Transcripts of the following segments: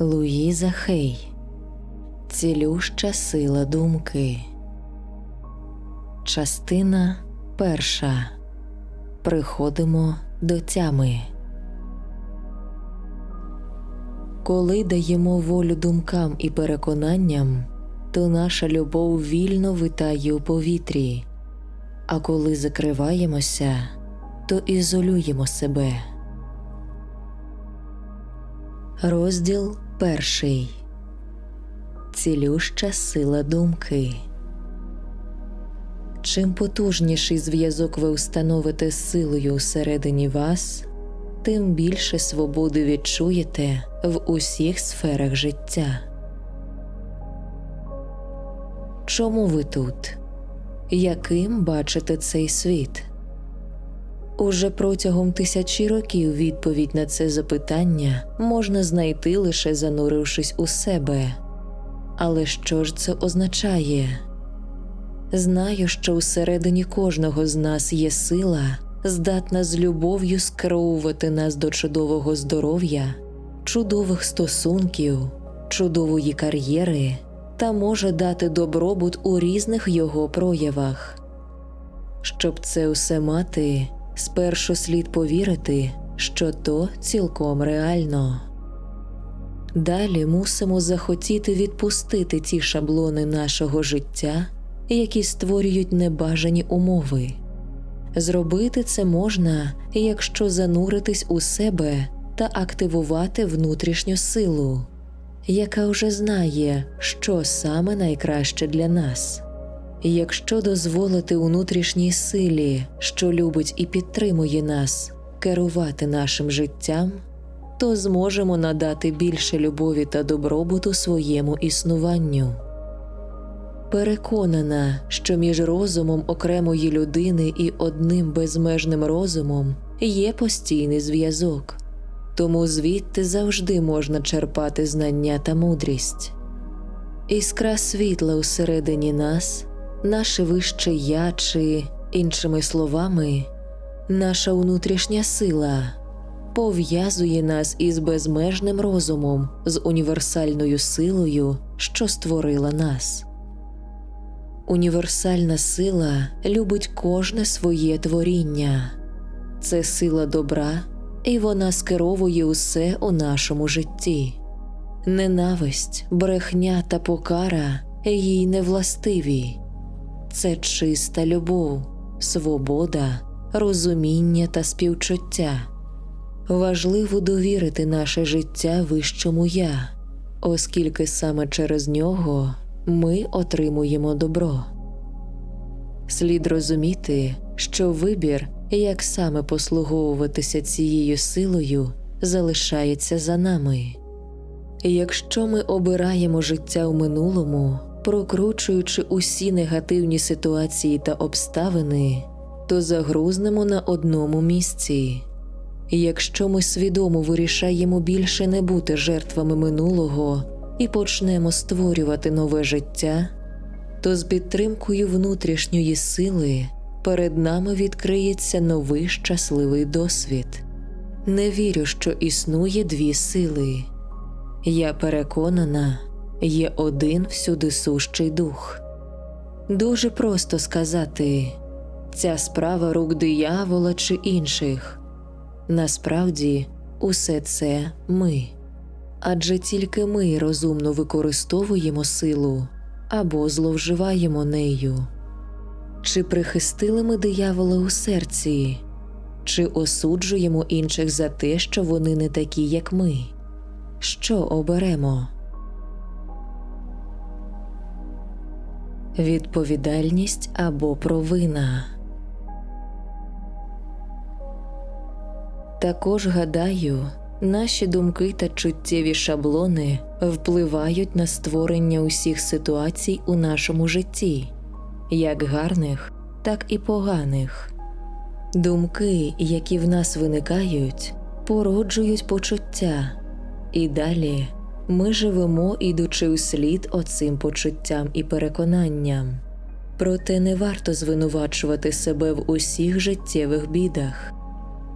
Луїза Хей Цілюща сила думки. Частина перша. Приходимо до тями. Коли даємо волю думкам і переконанням, то наша любов вільно витає у повітрі, а коли закриваємося, то ізолюємо себе. Розділ перший. Цілюща сила думки. Чим потужніший зв'язок ви установите з силою всередині вас, тим більше свободи відчуєте в усіх сферах життя. Чому ви тут? Яким бачите цей світ? Уже протягом тисячі років відповідь на це запитання можна знайти лише занурившись у себе. Але що ж це означає? Знаю, що всередині кожного з нас є сила, здатна з любов'ю скеровувати нас до чудового здоров'я, чудових стосунків, чудової кар'єри та може дати добробут у різних його проявах. Щоб це усе мати, спершу слід повірити, що то цілком реально. Далі мусимо захотіти відпустити ті шаблони нашого життя, які створюють небажані умови. Зробити це можна, якщо зануритись у себе та активувати внутрішню силу, яка вже знає, що саме найкраще для нас. Якщо дозволити внутрішній силі, що любить і підтримує нас, керувати нашим життям, то зможемо надати більше любові та добробуту своєму існуванню. Переконана, що між розумом окремої людини і одним безмежним розумом є постійний зв'язок, тому звідти завжди можна черпати знання та мудрість. Іскра світла усередині нас, наше вище я чи, іншими словами, наша внутрішня сила пов'язує нас із безмежним розумом, з універсальною силою, що створила нас. Універсальна сила любить кожне своє творіння, це сила добра, і вона скеровує усе у нашому житті. Ненависть, брехня та покара їй не властиві. Це чиста любов, свобода, розуміння та співчуття. Важливо довірити наше життя вищому я, оскільки саме через нього ми отримуємо добро. Слід розуміти, що вибір, як саме послуговуватися цією силою, залишається за нами. Якщо ми обираємо життя в минулому, прокручуючи усі негативні ситуації та обставини, то загрузнемо на одному місці. Якщо ми свідомо вирішаємо більше не бути жертвами минулого і почнемо створювати нове життя, то з підтримкою внутрішньої сили перед нами відкриється новий щасливий досвід. Не вірю, що існує дві сили. Я переконана, є один всюди сущий дух. Дуже просто сказати ця справа рук диявола чи інших. Насправді, усе це ми, адже тільки ми розумно використовуємо силу або зловживаємо нею. Чи прихистили ми диявола у серці, чи осуджуємо інших за те, що вони не такі, як ми? Що оберемо? Відповідальність або провина. Також гадаю, наші думки та чуттєві шаблони впливають на створення усіх ситуацій у нашому житті, як гарних, так і поганих. Думки, які в нас виникають, породжують почуття, і далі ми живемо, ідучи услід оцим почуттям і переконанням. Проте не варто звинувачувати себе в усіх життєвих бідах.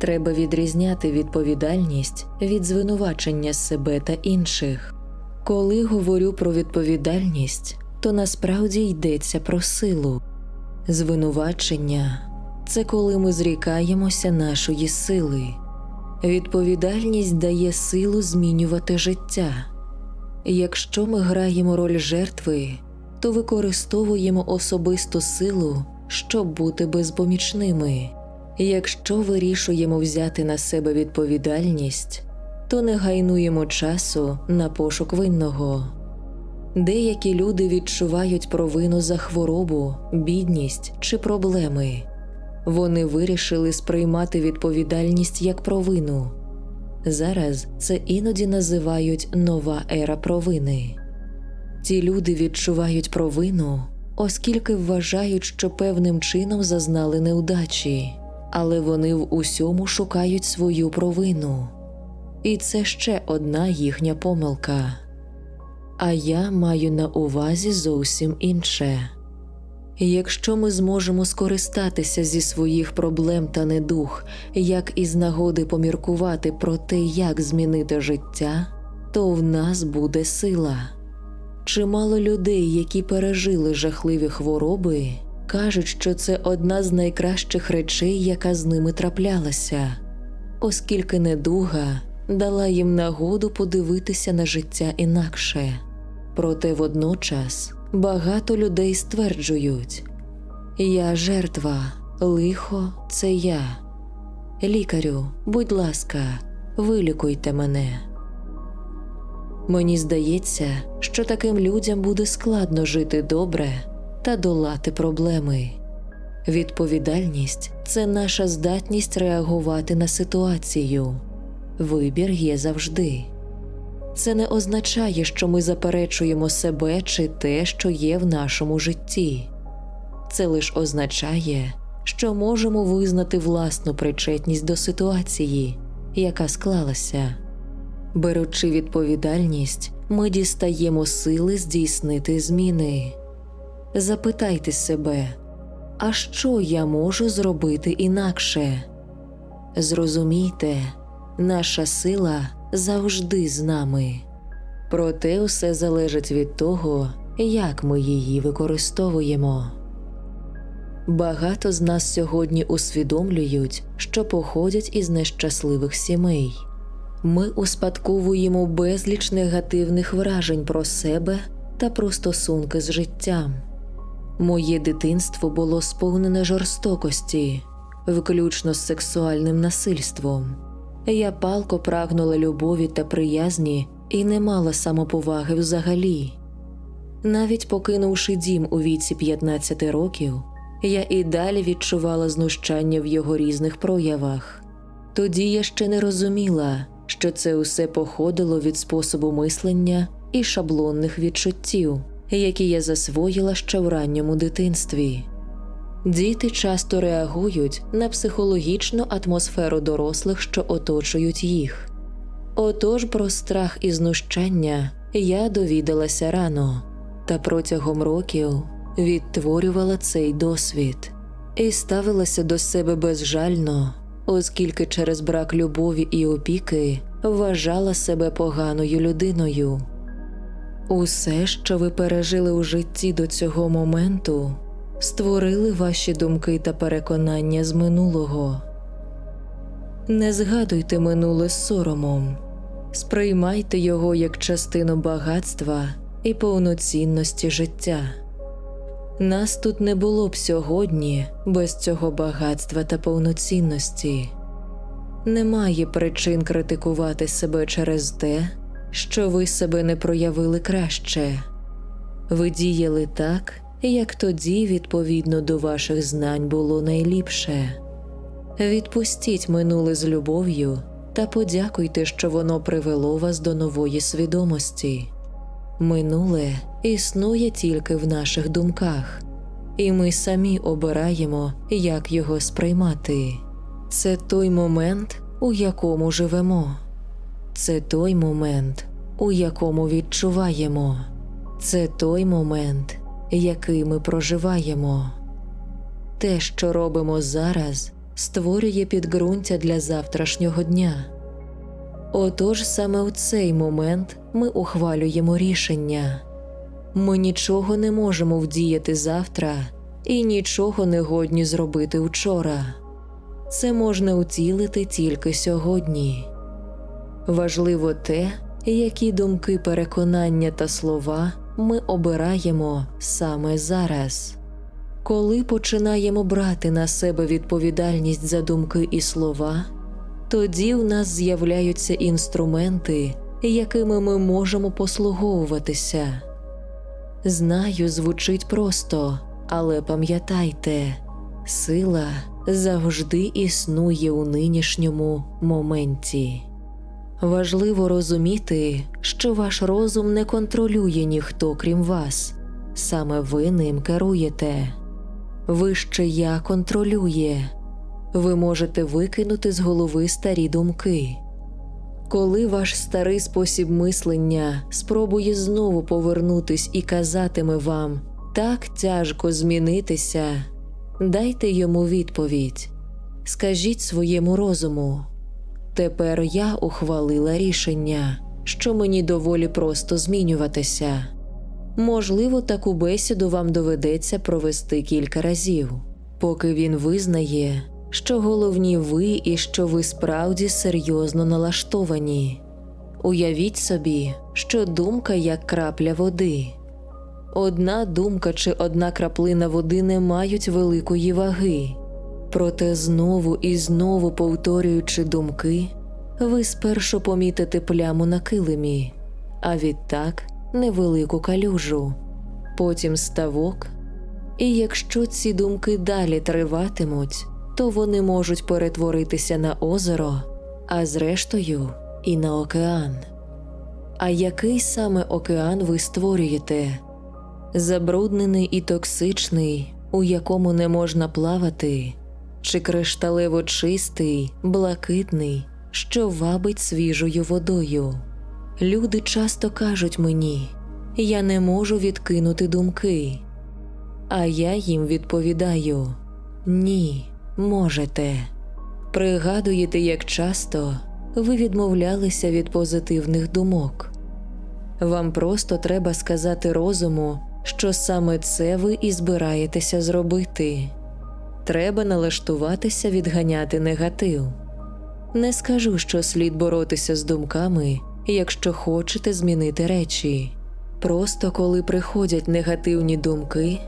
Треба відрізняти відповідальність від звинувачення себе та інших. Коли говорю про відповідальність, то насправді йдеться про силу. Звинувачення це коли ми зрікаємося нашої сили. Відповідальність дає силу змінювати життя. Якщо ми граємо роль жертви, то використовуємо особисту силу, щоб бути безпомічними. Якщо вирішуємо взяти на себе відповідальність, то не гайнуємо часу на пошук винного. Деякі люди відчувають провину за хворобу, бідність чи проблеми. Вони вирішили сприймати відповідальність як провину. Зараз це іноді називають нова ера провини. Ці люди відчувають провину, оскільки вважають, що певним чином зазнали неудачі, але вони в усьому шукають свою провину. І це ще одна їхня помилка. А я маю на увазі зовсім інше. Якщо ми зможемо скористатися зі своїх проблем та недух, як із нагоди поміркувати про те, як змінити життя, то в нас буде сила. Чимало людей, які пережили жахливі хвороби, кажуть, що це одна з найкращих речей, яка з ними траплялася, оскільки недуга дала їм нагоду подивитися на життя інакше. Проте водночас багато людей стверджують: Я жертва, лихо це я. Лікарю, будь ласка, вилікуйте мене. Мені здається, що таким людям буде складно жити добре та долати проблеми. Відповідальність це наша здатність реагувати на ситуацію. Вибір є завжди. Це не означає, що ми заперечуємо себе чи те, що є в нашому житті. Це лише означає, що можемо визнати власну причетність до ситуації, яка склалася. Беручи відповідальність, ми дістаємо сили здійснити зміни. Запитайте себе, а що я можу зробити інакше? Зрозумійте, наша сила завжди з нами. Проте все залежить від того, як ми її використовуємо. Багато з нас сьогодні усвідомлюють, що походять із нещасливих сімей. Ми успадковуємо безліч негативних вражень про себе та про стосунки з життям. Моє дитинство було сповнене жорстокості, включно з сексуальним насильством. Я палко прагнула любові та приязні і не мала самоповаги взагалі. Навіть покинувши дім у віці 15 років, я і далі відчувала знущання в його різних проявах. Тоді я ще не розуміла, що це усе походило від способу мислення і шаблонних відчуттів, які я засвоїла ще в ранньому дитинстві. Діти часто реагують на психологічну атмосферу дорослих, що оточують їх. Отож про страх і знущання я довідалася рано та протягом років відтворювала цей досвід і ставилася до себе безжально, оскільки через брак любові і опіки вважала себе поганою людиною. Усе, що ви пережили у житті до цього моменту, створили ваші думки та переконання з минулого. Не згадуйте минуле з соромом, сприймайте його як частину багатства і повноцінності життя. Нас тут не було б сьогодні без цього багатства та повноцінності. Немає причин критикувати себе через те, що ви себе не проявили краще. Ви діяли так, як тоді, відповідно до ваших знань, було найліпше. Відпустіть минуле з любов'ю та подякуйте, що воно привело вас до нової свідомості. Минуле існує тільки в наших думках, і ми самі обираємо, як його сприймати. Це той момент, у якому живемо. Це той момент, у якому відчуваємо. Це той момент, який ми проживаємо. Те, що робимо зараз, створює підґрунтя для завтрашнього дня. Отож саме у цей момент ми ухвалюємо рішення. Ми нічого не можемо вдіяти завтра і нічого не годні зробити вчора. Це можна утілити тільки сьогодні. Важливо те, які думки, переконання та слова ми обираємо саме зараз. Коли починаємо брати на себе відповідальність за думки і слова, тоді в нас з'являються інструменти, якими ми можемо послуговуватися. Знаю, звучить просто, але пам'ятайте, сила завжди існує у нинішньому моменті. Важливо розуміти, що ваш розум не контролює ніхто крім вас, саме ви ним керуєте. Вище я контролює. Ви можете викинути з голови старі думки. Коли ваш старий спосіб мислення спробує знову повернутись і казатиме вам так тяжко змінитися, дайте йому відповідь. Скажіть своєму розуму. Тепер я ухвалила рішення, що мені доволі просто змінюватися. Можливо, таку бесіду вам доведеться провести кілька разів, поки він визнає, що головні ви і що ви справді серйозно налаштовані. Уявіть собі, що думка як крапля води. Одна думка чи одна краплина води не мають великої ваги. Проте знову і знову повторюючи думки, ви спершу помітите пляму на килимі, а відтак невелику калюжу, потім ставок. І якщо ці думки далі триватимуть, то вони можуть перетворитися на озеро, а зрештою і на океан. А який саме океан ви створюєте? Забруднений і токсичний, у якому не можна плавати, чи кришталево чистий, блакитний, що вабить свіжою водою. Люди часто кажуть мені, я не можу відкинути думки. А я їм відповідаю: ні, можете. Пригадуєте, як часто ви відмовлялися від позитивних думок. Вам просто треба сказати розуму, що саме це ви і збираєтеся зробити. Треба налаштуватися відганяти негатив. Не скажу, що слід боротися з думками, якщо хочете змінити речі. Просто коли приходять негативні думки,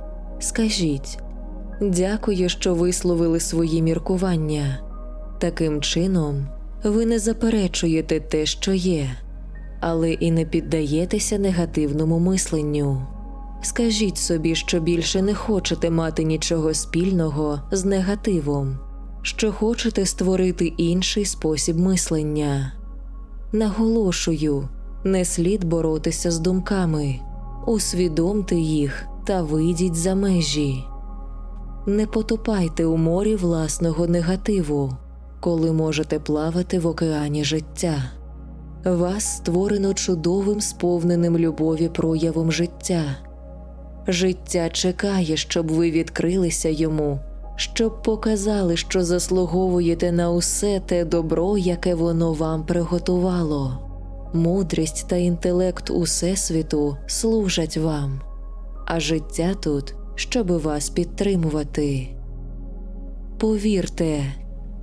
скажіть дякую, що висловили свої міркування. Таким чином, ви не заперечуєте те, що є, але і не піддаєтеся негативному мисленню. Скажіть собі, що більше не хочете мати нічого спільного з негативом, що хочете створити інший спосіб мислення. Наголошую, не слід боротися з думками, усвідомте їх та вийдіть за межі. Не потопайте у морі власного негативу, коли можете плавати в океані життя. Вас створено чудовим сповненим любові проявом життя. Життя чекає, щоб ви відкрилися йому, щоб показали, що заслуговуєте на усе те добро, яке воно вам приготувало. Мудрість та інтелект Усесвіту служать вам, а життя тут, щоби вас підтримувати. Повірте,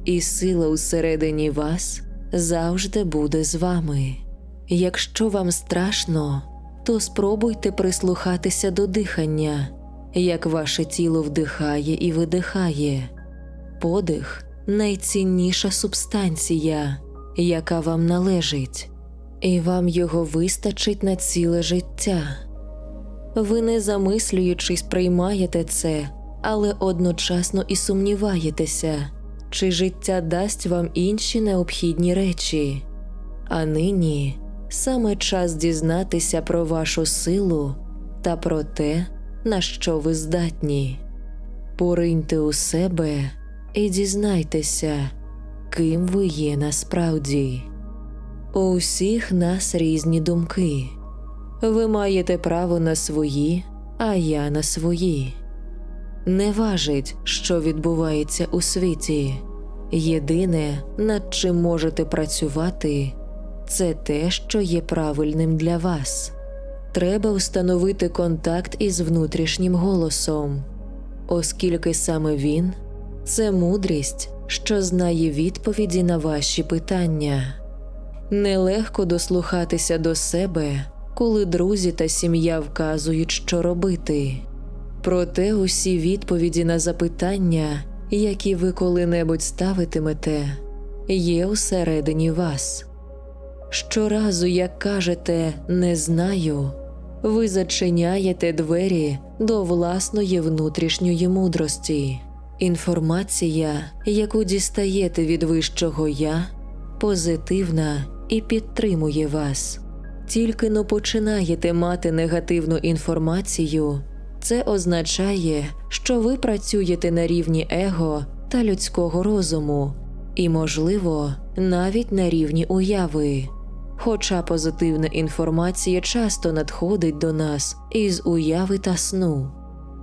і сила усередині вас завжди буде з вами. Якщо вам страшно, то спробуйте прислухатися до дихання, як ваше тіло вдихає і видихає. Подих найцінніша субстанція, яка вам належить, і вам його вистачить на ціле життя. Ви не замислюючись приймаєте це, але одночасно і сумніваєтеся, чи життя дасть вам інші необхідні речі. А нині саме час дізнатися про вашу силу та про те, на що ви здатні. Пориньте у себе і дізнайтеся, ким ви є насправді. У усіх нас різні думки. Ви маєте право на свої, а я на свої. Не важить, що відбувається у світі, Єдине, над чим можете працювати, це те, що є правильним для вас. Треба встановити контакт із внутрішнім голосом, оскільки саме він це мудрість, що знає відповіді на ваші питання. Нелегко дослухатися до себе, коли друзі та сім'я вказують, що робити. Проте усі відповіді на запитання, які ви коли-небудь ставитимете, є усередині вас. Щоразу, як кажете не знаю, ви зачиняєте двері до власної внутрішньої мудрості. Інформація, яку дістаєте від вищого я, позитивна і підтримує вас. Тільки но починаєте мати негативну інформацію, це означає, що ви працюєте на рівні его та людського розуму, і, можливо, навіть на рівні уяви. Хоча позитивна інформація часто надходить до нас із уяви та сну.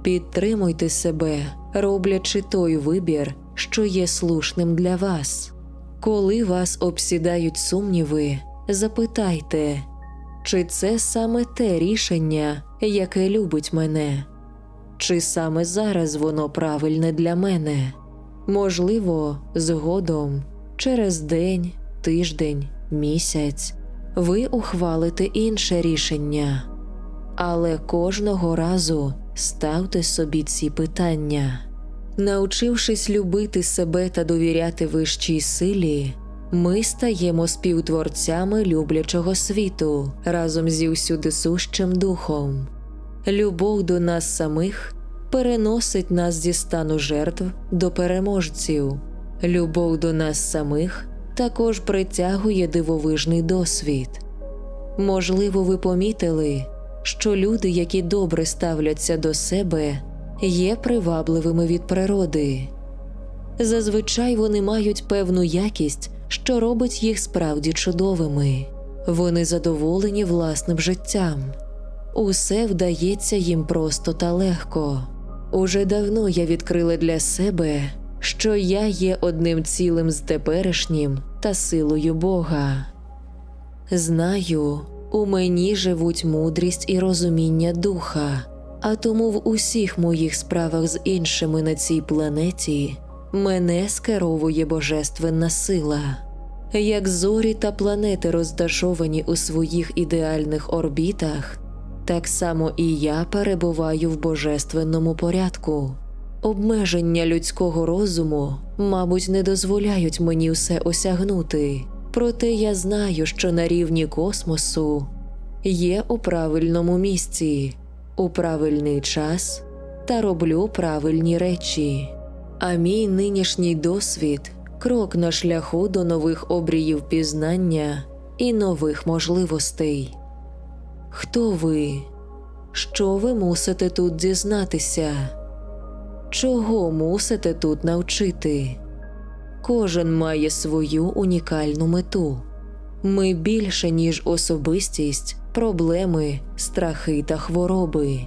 Підтримуйте себе, роблячи той вибір, що є слушним для вас. Коли вас обсідають сумніви, запитайте, чи це саме те рішення, яке любить мене, чи саме зараз воно правильне для мене? Можливо, згодом, через день, тиждень, місяць, ви ухвалите інше рішення. Але кожного разу ставте собі ці питання. Навчившись любити себе та довіряти вищій силі, ми стаємо співтворцями люблячого світу разом зі всюдисущим духом. Любов до нас самих переносить нас зі стану жертв до переможців. Любов до нас самих також притягує дивовижний досвід. Можливо, ви помітили, що люди, які добре ставляться до себе, є привабливими від природи. Зазвичай вони мають певну якість, що робить їх справді чудовими. Вони задоволені власним життям. Усе вдається їм просто та легко. Уже давно я відкрила для себе, що я є одним цілим з теперішнім та силою Бога. Знаю, у мені живуть мудрість і розуміння духа, а тому в усіх моїх справах з іншими на цій планеті мене скеровує божественна сила. Як зорі та планети розташовані у своїх ідеальних орбітах, так само і я перебуваю в божественному порядку. Обмеження людського розуму, мабуть, не дозволяють мені все осягнути, проте я знаю, що на рівні космосу є у правильному місці, у правильний час та роблю правильні речі. А мій нинішній досвід крок на шляху до нових обріїв пізнання і нових можливостей. Хто ви? Що ви мусите тут дізнатися? Чого мусите тут навчити? Кожен має свою унікальну мету. Ми більше, ніж особистість, проблеми, страхи та хвороби.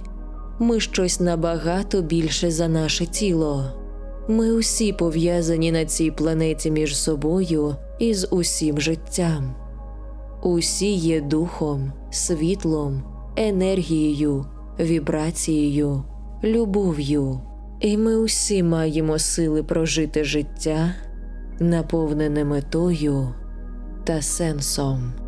Ми щось набагато більше за наше тіло. Ми усі пов'язані на цій планеті між собою і з усім життям. Усі є духом, світлом, енергією, вібрацією, любов'ю, і ми усі маємо сили прожити життя, наповнене метою та сенсом.